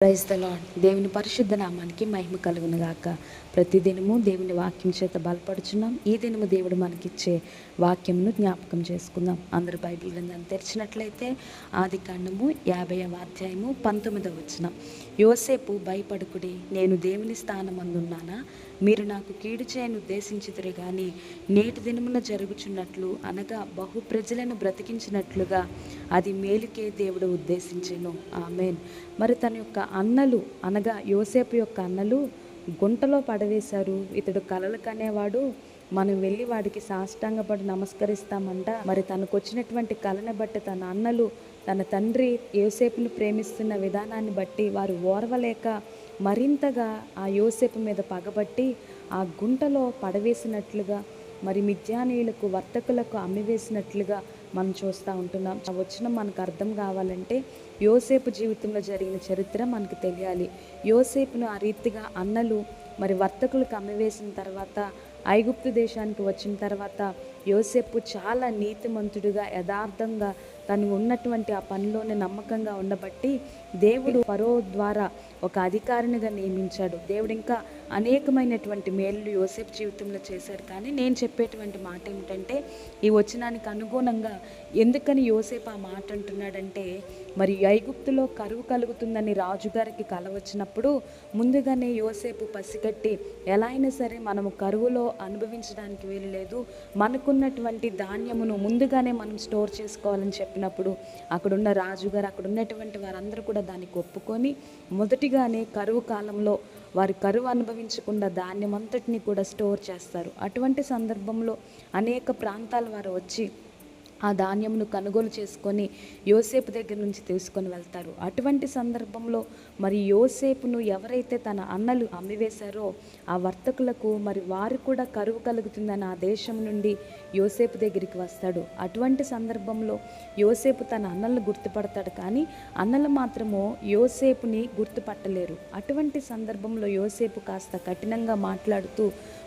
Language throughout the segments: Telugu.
ప్రైజ్ ద లాడ్ దేవుని పరిశుద్ధ నామానికి మహిమ కలుగును గాక. ప్రతిదినము దేవుని వాక్యం చేత బలపడుచున్నాం. ఈ దినము దేవుడు మనకిచ్చే వాక్యంను జ్ఞాపకం చేసుకుందాం. అందరూ బైబిల్ గ్రంథం తెరిచినట్లయితే ఆది కాండము యాభైవ అధ్యాయము పంతొమ్మిదవ వచ్చిన యోసేపు భయపడుకుడి నేను దేవుని స్థానమందున్నానా? మీరు నాకు కీడు చేయను ఉద్దేశించుదురు కానీ నేటి దినమున జరుగుచున్నట్లు అనగా బహు ప్రజలను బ్రతికించినట్లుగా అది మేలుకే దేవుడు ఉద్దేశించెను. ఆమెన్. మరి తన యొక్క అన్నలు అనగా యోసేపు యొక్క అన్నలు గుంటలో పడవేశారు. ఇతడు కలలు కనేవాడు మనం వెళ్ళి వాడికి సాష్టాంగపడి నమస్కరిస్తామంట. మరి తనకు వచ్చినటువంటి కళను బట్టి తన అన్నలు తన తండ్రి యోసేపును ప్రేమిస్తున్న విధానాన్ని బట్టి వారు ఓర్వలేక మరింతగా ఆ యోసేపు మీద పగబట్టి ఆ గుంటలో పడవేసినట్లుగా మరి మిథ్యానీయులకు వర్తకులకు అమ్మివేసినట్లుగా మనం చూస్తూ ఉంటున్నాం. ఆ వచ్చిన మనకు అర్థం కావాలంటే యోసేపు జీవితంలో జరిగిన చరిత్ర మనకు తెలియాలి. యోసేపును ఆ రీతిగా అన్నలు మరి వర్తకులకు అమ్మివేసిన తర్వాత ఐగుప్తు దేశానికి వచ్చిన తర్వాత యోసేపు చాలా నీతిమంతుడిగా యథార్థంగా తను ఉన్నటువంటి ఆ పనిలోనే నమ్మకంగా ఉండబట్టి దేవుడు పరో ద్వారా ఒక అధికారినిగా నియమించాడు. దేవుడు ఇంకా అనేకమైనటువంటి మేలు యోసేపు జీవితంలో చేశారు. కానీ నేను చెప్పేటువంటి మాట ఏమిటంటే ఈ వచనానికి అనుగుణంగా ఎందుకని యోసేపు ఆ మాట అంటున్నాడంటే మరి ఐగుప్తులో కరువు కలుగుతుందని రాజుగారికి కల వచ్చినప్పుడు ముందుగానే యోసేపు పసిగట్టి ఎలా అయినా సరే మనము కరువులో అనుభవించడానికి వీలు లేదు మనకున్నటువంటి ధాన్యమును ముందుగానే మనం స్టోర్ చేసుకోవాలని చెప్పినప్పుడు అక్కడున్న రాజుగారు అక్కడ ఉన్నటువంటి వారందరూ కూడా దానికి ఒప్పుకొని మొదటిగానే కరువు కాలంలో వారి కరువు అనుభవించకుండా ధాన్యం అంతటిని కూడా స్టోర్ చేస్తారు. అటువంటి సందర్భంలో అనేక ప్రాంతాల వారు వచ్చి ఆ ధాన్యమును కొనుగోలు చేసుకొని యోసేపు దగ్గర నుంచి తీసుకొని వెళ్తారు. అటువంటి సందర్భంలో మరి యోసేపును ఎవరైతే తన అన్నలు అమ్మివేశారో ఆ వర్తకులకు మరి వారు కూడా కరువు కలుగుతుందని ఆ దేశం నుండి యోసేపు దగ్గరికి వస్తాడు. అటువంటి సందర్భంలో యోసేపు తన అన్నలను గుర్తుపడతాడు కానీ అన్నలు మాత్రము యోసేపుని గుర్తుపట్టలేరు. అటువంటి సందర్భంలో యోసేపు కాస్త కఠినంగా మాట్లాడుతూ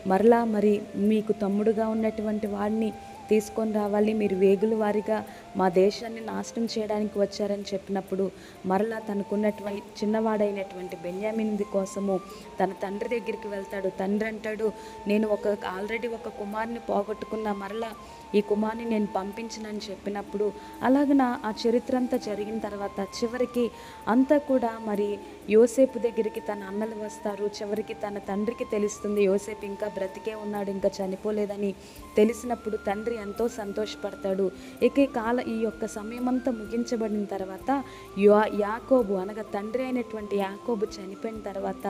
మరలా మరి మీకు తమ్ముడుగా ఉన్నటువంటి వాడిని తీసుకొని రావాలి. మీరు వేగుల వారిగా మా దేశాన్ని నాశనం చేయడానికి వచ్చారని చెప్పినప్పుడు మరలా తనకున్నటువంటి చిన్నవాడైనటువంటి బెన్యామిన్ది కోసము తన తండ్రి దగ్గరికి వెళ్తాడు. తండ్రి అంటాడు నేను ఒక ఆల్రెడీ ఒక కుమార్ని పోగొట్టుకున్న మరలా ఈ కుమార్ని నేను పంపించనని చెప్పినప్పుడు అలాగన ఆ చరిత్ర అంతా జరిగిన తర్వాత చివరికి అంతా కూడా మరి యోసేపు దగ్గరికి తన అన్నలు వస్తారు. చివరికి తన తండ్రికి తెలుస్తుంది యోసేపు ఇంకా బ్రతికే ఉన్నాడు ఇంకా చనిపోలేదని తెలిసినప్పుడు తండ్రి ఎంతో సంతోషపడతాడు. ఇక ఈ కాల ఈ యొక్క సమయం అంతా ముగించబడిన తర్వాత యా యాకోబు అనగా తండ్రి అయినటువంటి యాకోబు చనిపోయిన తర్వాత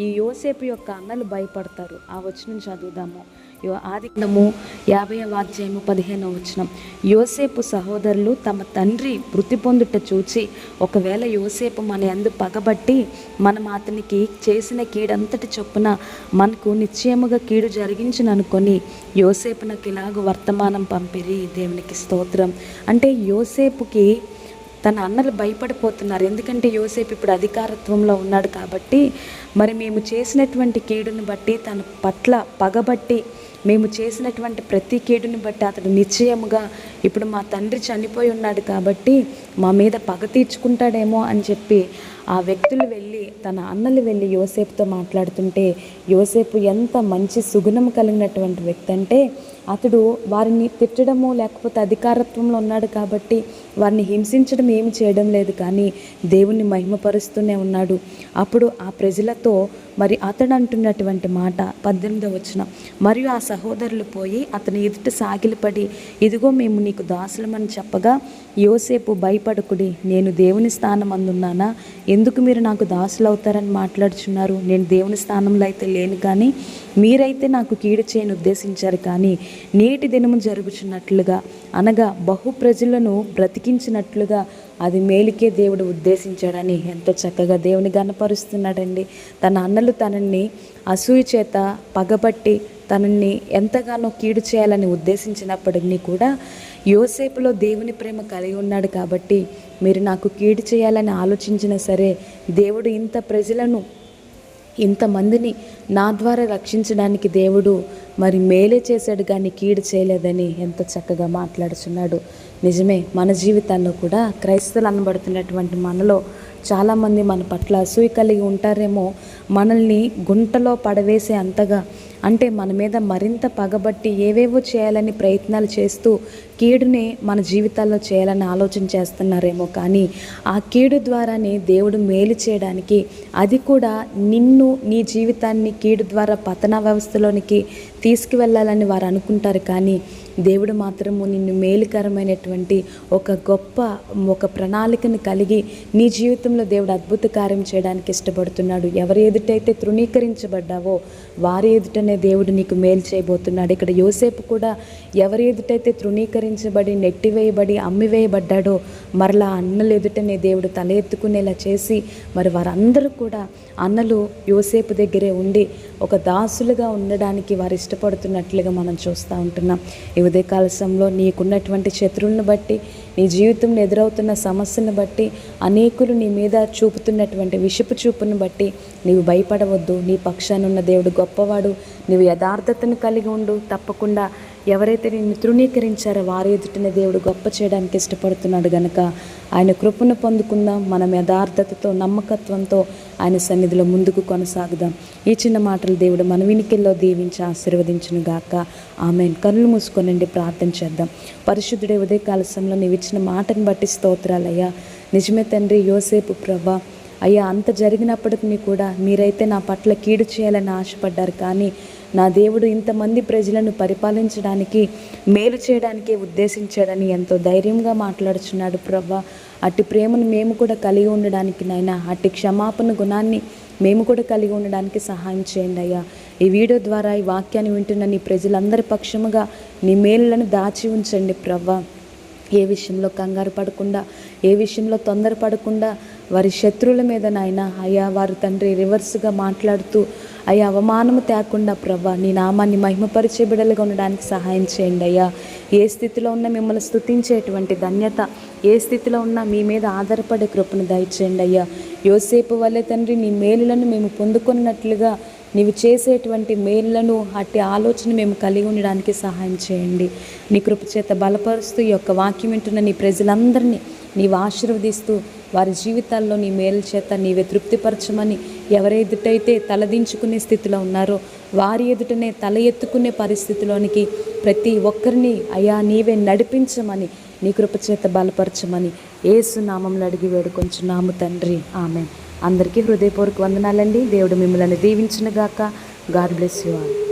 ఈ యోసేపు యొక్క అన్నలు భయపడతారు. ఆ వచనం చదువుదాము. ఆదికాండము యాభై అధ్యాయము పదిహేనవ వచనం. యోసేపు సహోదరులు తమ తండ్రి మృతి పొందుట చూచి ఒకవేళ యోసేపు మన ఎందు పగబట్టి మనం అతనికి చేసిన కీడంతటి చొప్పున మనకు నిశ్చయముగా కీడు జరిగించిననుకొని యోసేపునకు ఇలాగ వర్తమానం పంపిరి దేవునికి స్తోత్రం. అంటే యోసేపుకి తన అన్నలు భయపడిపోతున్నారు. ఎందుకంటే యోసేపు ఇప్పుడు అధికారత్వంలో ఉన్నాడు కాబట్టి మరి మేము చేసినటువంటి కీడుని బట్టి తన పట్ల పగబట్టి మేము చేసినటువంటి ప్రతి కీడుని బట్టి అతడు నిశ్చయముగా ఇప్పుడు మా తండ్రి చనిపోయి ఉన్నాడు కాబట్టి మా మీద పగ తీర్చుకుంటాడేమో అని చెప్పి ఆ వ్యక్తులు వెళ్ళి తన అన్నలు వెళ్ళి యోసేపుతో మాట్లాడుతుంటే యోసేపు ఎంత మంచి సుగుణం కలిగినటువంటి వ్యక్తి అంటే అతడు వారిని తిట్టడము లేకపోతే అధికారత్వంలో ఉన్నాడు కాబట్టి వారిని హింసించడం ఏమి చేయడం లేదు కానీ దేవుణ్ణి మహిమపరుస్తూనే ఉన్నాడు. అప్పుడు ఆ ప్రజలతో మరి అతడు అంటున్నటువంటి మాట పద్దెనిమిదో వచ్చిన మరియు ఆ సహోదరులు పోయి అతని ఎదుట సాగిలపడి ఇదిగో మేము నీకు దాసులమని చెప్పగా యోసేపు భయపడకుడి నేను దేవుని స్థానం అందున్నానా ఎందుకు మీరు నాకు దాసులు అవుతారని మాట్లాడుచున్నారు? నేను దేవుని స్థానంలో అయితే లేను కానీ మీరైతే నాకు కీడు చేయని ఉద్దేశించారు కానీ నేటి దినము జరుగుచున్నట్లుగా అనగా బహు ప్రజలను బ్రతికించినట్లుగా అది మేలుకే దేవుడు ఉద్దేశించాడని ఎంతో చక్కగా దేవుని గనపరుస్తున్నాడండి తన అన్నలు తనని అసూయ చేత పగబట్టి తనని ఎంతగానో కీడు చేయాలని ఉద్దేశించినప్పటికీ కూడా యోసేపులో దేవుని ప్రేమ కలిగి ఉన్నాడు కాబట్టి మీరు నాకు కీడు చేయాలని ఆలోచించినా సరే దేవుడు ఇంత ప్రజలను ఇంతమందిని నా ద్వారా రక్షించడానికి దేవుడు మరి మేలే చేశాడు కానీ కీడు చేయలేదని ఎంత చక్కగా మాట్లాడుచున్నాడు. నిజమే మన జీవితాల్లో కూడా క్రైస్తవులు అనబడుతున్నటువంటి మనలో చాలామంది మన పట్ల అసూయ కలిగి ఉంటారేమో మనల్ని గుంటలో పడవేసే అంతగా అంటే మన మీద మరింత పగబట్టి ఏవేవో చేయాలని ప్రయత్నాలు చేస్తూ కీడునే మన జీవితాల్లో చేయాలని ఆలోచన చేస్తున్నారేమో కానీ ఆ కీడు ద్వారానే దేవుడు మేలు చేయడానికి అది కూడా నిన్ను నీ జీవితాన్ని కీడు ద్వారా పతన వ్యవస్థలోనికి తీసుకువెళ్ళాలని వారు అనుకుంటారు కానీ దేవుడు మాత్రము నిన్ను మేలుకరమైనటువంటి ఒక గొప్ప ఒక ప్రణాళికను కలిగి నీ జీవితంలో దేవుడు అద్భుత కార్యం చేయడానికి ఇష్టపడుతున్నాడు. ఎవరి ఎదుటైతే తృణీకరించబడ్డావో వారి ఎదుటనే దేవుడు నీకు మేలు చేయబోతున్నాడు. ఇక్కడ యోసేపు కూడా ఎవరి ఎదుటైతే తృణీకరించబడి నెట్టివేయబడి అమ్మివేయబడ్డాడో మరలా అన్నలు ఎదుటనే దేవుడు తల ఎత్తుకునేలా చేసి మరి వారందరూ కూడా అన్నలు యోసేపు దగ్గరే ఉండి ఒక దాసులుగా ఉండడానికి వారు ఇష్టపడుతున్నట్లుగా మనం చూస్తూ ఉంటున్నాం. ఉదయకాల సమయంలో నీకున్నటువంటి శత్రువులను బట్టి నీ జీవితంలో ఎదురవుతున్న సమస్యను బట్టి అనేకులు నీ మీద చూపుతున్నటువంటి విషపు చూపును బట్టి నీవు భయపడవద్దు. నీ పక్షాన ఉన్న దేవుడు గొప్పవాడు. నీవు యథార్థతను కలిగి ఉండు. తప్పకుండా ఎవరైతే నిన్ను తృణీకరించారో వారి ఎదుటిన దేవుడు గొప్ప చేయడానికి ఇష్టపడుతున్నాడు గనక ఆయన కృపను పొందుకుందాం మనం యథార్థతతో నమ్మకత్వంతో ఆయన సన్నిధిలో ముందుకు కొనసాగుదాం. ఈ చిన్న మాటలు దేవుడు మన వినికిల్లో దీవించి ఆశీర్వదించును గాక. ఆమె కన్నులు మూసుకొనండి ప్రార్థన చేద్దాం. పరిశుద్ధుడే ఉదయకాల సమయంలో నీవు ఇచ్చిన మాటను బట్టి స్తోత్రాలయ్యా. నిజమే తండ్రి యోసేపు ప్రభా అయ్యా అంత జరిగినప్పటికీ కూడా మీరైతే నా పట్ల కీడు చేయాలని ఆశపడ్డారు కానీ నా దేవుడు ఇంతమంది ప్రజలను పరిపాలించడానికి మేలు చేయడానికే ఉద్దేశించాడని ఎంతో ధైర్యంగా మాట్లాడుచున్నాడు ప్రభా. అట్టి ప్రేమను మేము కూడా కలిగి ఉండడానికి నాయన అట్టి క్షమాపణ గుణాన్ని మేము కూడా కలిగి ఉండడానికి సహాయం చేయండి అయ్యా. ఈ వీడియో ద్వారా ఈ వాక్యాన్ని వింటున్న నీ ప్రజలందరి పక్షముగా నీ మేలులను దాచి ఉంచండి ప్రవ్వా ఏ విషయంలో కంగారు పడకుండా ఏ విషయంలో తొందరపడకుండా వారి శత్రువుల మీద నాయన అయ్యా వారు తండ్రి రివర్స్గా మాట్లాడుతూ అయ్యా అవమానము తేకుండా ప్రభా నీ నామాన్ని మహిమపరిచే బిడలుగా ఉండడానికి సహాయం చేయండి అయ్యా. ఏ స్థితిలో ఉన్న మిమ్మల్ని స్థుతించేటువంటి ధన్యత ఏ స్థితిలో ఉన్నా మీ మీద ఆధారపడే కృపను దయచేయండి అయ్యా. యోసేపు వల్లే తండ్రి నీ మేలులను మేము పొందుకున్నట్లుగా నీవు చేసేటువంటి మేలులను అట్టి ఆలోచన మేము కలిగి ఉండడానికి సహాయం చేయండి. నీ కృపచేత బలపరుస్తూ ఈ యొక్క వాక్యం వింటున్న నీ ప్రజలందరినీ నీవు ఆశీర్వదిస్తూ వారి జీవితాల్లో నీ మేలు చేత నీవే తృప్తిపరచమని ఎవరి ఎదుటైతే తలదించుకునే స్థితిలో ఉన్నారో వారి ఎదుటనే తల ఎత్తుకునే పరిస్థితిలోనికి ప్రతి ఒక్కరిని అయా నీవే నడిపించమని నీ కృపచేత బలపరచమని ఏసు నామంలో అడిగి వేడుకొంచున్నాము తండ్రి. ఆమె అందరికీ హృదయపూర్వక వందనాలండి. దేవుడు మిమ్మల్ని దీవించినగాక. God bless you all.